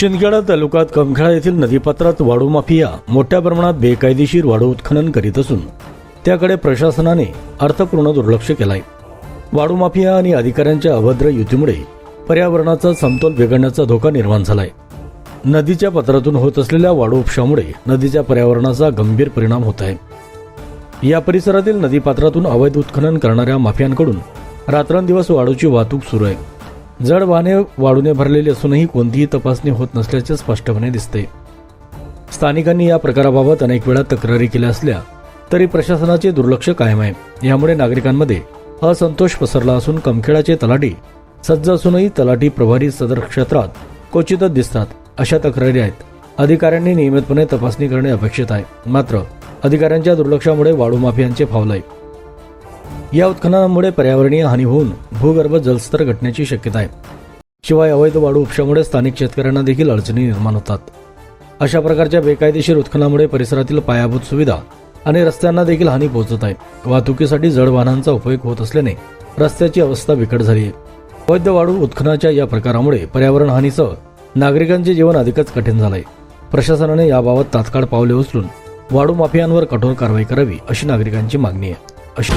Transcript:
शिंदखेडा तालुक्यात कमखेडा येथील नदीपात्रात वाळू माफिया मोठ्या प्रमाणात बेकायदेशीर वाळू उत्खनन करीत असून त्याकडे प्रशासनाने अर्थपूर्ण दुर्लक्ष केलाय. वाळू माफिया आणि अधिकाऱ्यांच्या अभद्र युतीमुळे पर्यावरणाचा समतोल बिघडण्याचा धोका निर्माण झालाय. नदीच्या पात्रातून होत असलेल्या वाळू उपशामुळे नदीच्या पर्यावरणाचा गंभीर परिणाम होत आहे. या परिसरातील नदीपात्रातून अवैध उत्खनन करणाऱ्या माफियांकडून रात्रंदिवस वाळूची वाहतूक सुरू आहे. जड वाहने वाळूने भरलेली असूनही कोणतीही तपासणी होत नसल्याचे स्पष्टपणे दिसते. स्थानिकांनी या प्रकाराबाबत अनेक वेळा तक्रारी केल्या असल्या तरी प्रशासनाचे दुर्लक्ष कायम आहे. यामुळे नागरिकांमध्ये असंतोष पसरला असून कमखेडाचे तलाठी सज्ज असूनही तलाठी प्रभारी सदर क्षेत्रात क्वचितच दिसतात अशा तक्रारी आहेत. अधिकाऱ्यांनी नियमितपणे तपासणी करणे अपेक्षित आहे. मात्र अधिकाऱ्यांच्या दुर्लक्षामुळे वाळू माफियांचे फावल आहे या उत्खननामुळे पर्यावरणीय हानी होऊन भूगर्भ जलस्तर घटण्याची शक्यता आहे. शिवाय अवैध वाळू उपशामुळे स्थानिक शेतकऱ्यांना देखील अडचणी निर्माण होतात. अशा प्रकारच्या बेकायदेशीर उत्खनामुळे परिसरातील पायाभूत सुविधा आणि रस्त्यांना देखील हानी पोहोचत आहे. वाहतुकीसाठी जड वाहनांचा उपयोग होत असल्याने रस्त्याची अवस्था बिकट झाली आहे. अवैध वाढू उत्खनाच्या या प्रकारामुळे पर्यावरण हानीसह नागरिकांचे जीवन अधिकच कठीण झालंय प्रशासनाने याबाबत तात्काळ पावले उचलून वाळू माफियांवर कठोर कारवाई करावी अशी नागरिकांची मागणी आहे. अशी